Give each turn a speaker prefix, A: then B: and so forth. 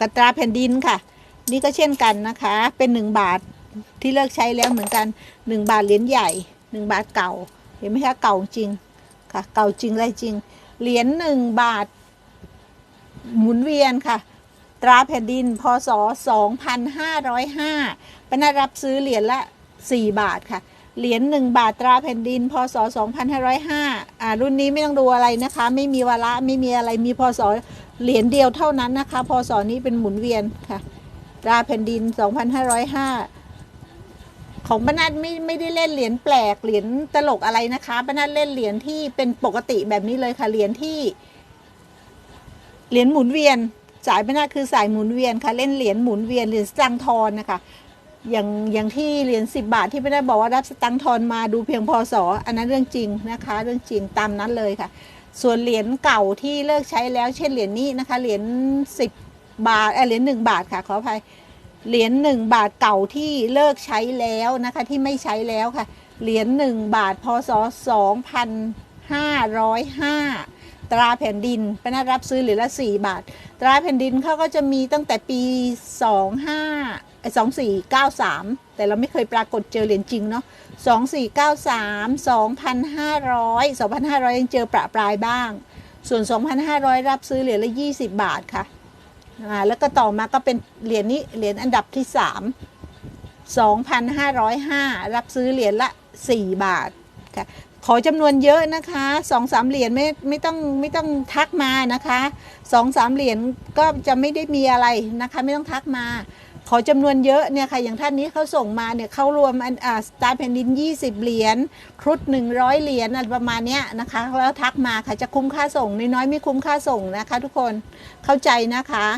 A: กระตราแผ่นดินค่ะ นี่ก็เช่นกันนะคะ เป็นหนึ่งบาทที่เลิกใช้แล้วเหมือนกันหนึ่งบาทเหรียญใหญ่หนึ่งบาทเก่า เห็นไหมคะเก่าจริงค่ะ เก่าจริงอะไรจริง เหรียญหนึ่งบาท หมุนเวียนค่ะ ตราแผ่นดินพศ2505ปนัดรับซื้อเหรียญละ4บาทค่ะเหรียญ1บาทตราแผ่นดิน พศ 2505อ่ารุ่นนี้ไม่ต้องดูอะไรนะคะ ไม่มีวาระไม่มีอะไรมีพศ เหรียญเดียวเท่านั้นนะคะพศนี้เป็นหมุนเวียนค่ะราแผ่นดิน 2505 ของปนัดไม่ไม่ได้เล่นเหรียญแปลกเหรียญตลกอะไรนะคะปนัดเล่นเหรียญที่เป็นปกติแบบนี้เลยค่ะเหรียญที่เหรียญหมุนเวียน สายปนัดคือสายหมุนเวียนค่ะเล่นเหรียญหมุนเวียนเหรียญสตังค์ทอนนะคะอย่างอย่างที่เหรียญสิบบาทที่ไม่ได้บอกว่ารับสตังค์ทอนมาดูเพียงพศอันนั้นเรื่องจริงนะคะ เรื่องจริงตามนั้นเลยค่ะ ส่วนเหรียญเก่าที่เลิกใช้แล้วเช่นเหรียญนี้นะคะ เหรียญสิบบาทเออเหรียญหนึ่งบาทค่ะขออภัยเหรียญหนึ่งบาทเก่าที่เลิกใช้แล้วนะคะที่ไม่ใช้แล้วค่ะ เหรียญหนึ่งบาทพศสองพันห้าร้อยห้าตราแผ่นดินปนัดรับซื้อเหรียญละสี่บาท ตราแผ่นดินเขาก็จะมีตั้งแต่ปีสองห้า สองสี่เก้าสามแต่เราไม่เคยปรากฏเจอเหรียญจริงเนาะสองสี่เก้าสามสองพันห้าร้อยสองพันห้าร้อยยังเจอประปรายบ้าง ส่วน2,500รับซื้อเหรียญละ20บบาทค่ะอ่าแล้วก็ต่อมาก็เป็นเหรียญนี้เหรียญอันดับที่3 2,505รับซื้อเหรียญละ4บาทค่ะขอจำนวนเยอะนะคะสองสามเหรียญไม่ไม่ต้องไม่ต้องทักมานะคะสองสามเหรียญก็จะไม่ได้มีอะไรนะคะ ไม่ต้องทักมา ขอจำนวนเยอะเนี่ยค่ะอย่างท่านนี้เขาส่งมาเนี่ยเขารวมอ่าสตาร์แผ่นดิน 20 เหรียญครุฑ100 เหรียญอะไรประมาณเนี้ยนะคะแล้วทักมาค่ะจะคุ้มค่าส่งน้อยๆไม่คุ้มค่าส่งนะคะ ทุกคนเข้าใจนะคะ